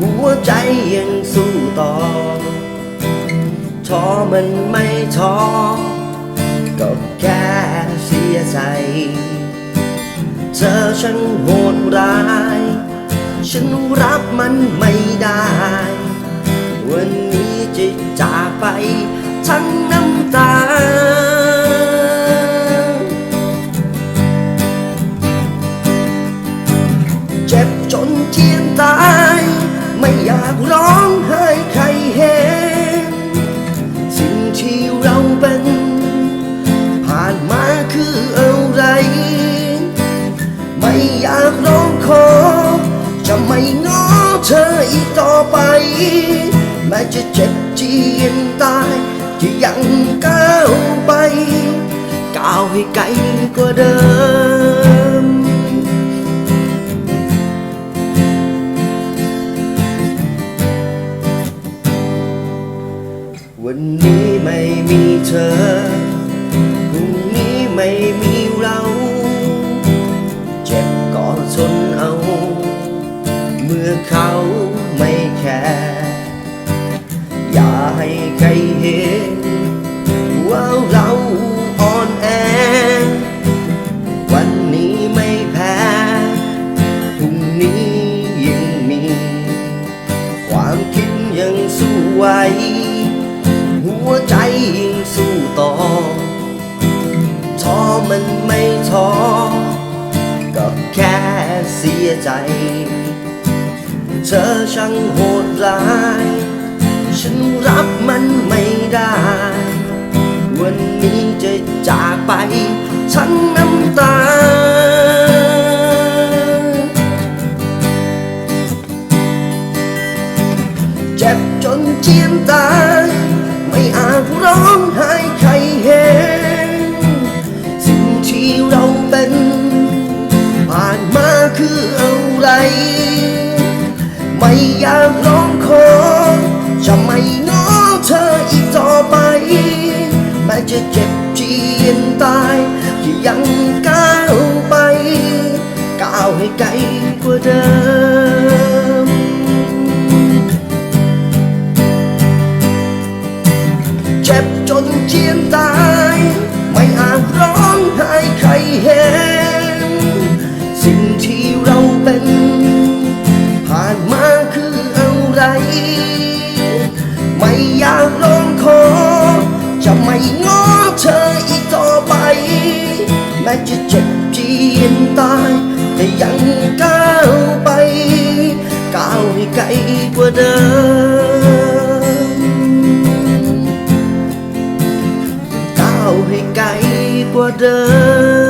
หัวใจยังสู้ต่อท้อมันไม่ท้อก็แค่เสียใจ เธอฉันโหดร้าย ฉันรับมันไม่ได้ วันนี้จะจากไปทั้งน้ำตา อยากร้องให้ใครเห็น สิ่งที่เราเป็น ผ่านมาคืออะไร ไม่อยากร้องขอ จะไม่ง้อเธออีกต่อไป แม้จะเจ็บจียนตายที่ยังก้าวไป ก้าวให้ไกลกว่าเดิม วันนี้ไม่มีเธอพรุ่งนี้ไม่มีเรา เจ็บก็ทนเอา เมื่อเขาไม่แคร์อย่าให้ใครเห็นว่าเรา วใจยิ่งสู้ต่อท้อมันไม่ท้อก็แค่เสียใจ เธอช่างโหดร้าย ฉันรับมันไม่ได้ วันนี้จะจากไปทั้งน้ำตาเจ็บจนเจียนตาย ไม่อาจร้องให้ใครเห็น สิ่งที่เราเป็น ผ่านมาคืออะไร ไม่อยากร้องขอ จะไม่ง้อเธออีกต่อไป แม้จะเจ็บเจียนตายที่ยังก้าวไป ก้าวให้ไกลกว่าเดิม เจียนตาย ไม่อาจร้องให้ใครเห็น สิ่งที่เราเป็น ผ่านมาคืออะไร ไม่อยากร้องขอ จะไม่ง้อเธออีกต่อไป แม้จะเจ็บเจียนตาย แต่ยังก้าวไป ก้าวให้ไกลกว่าเดิม 的。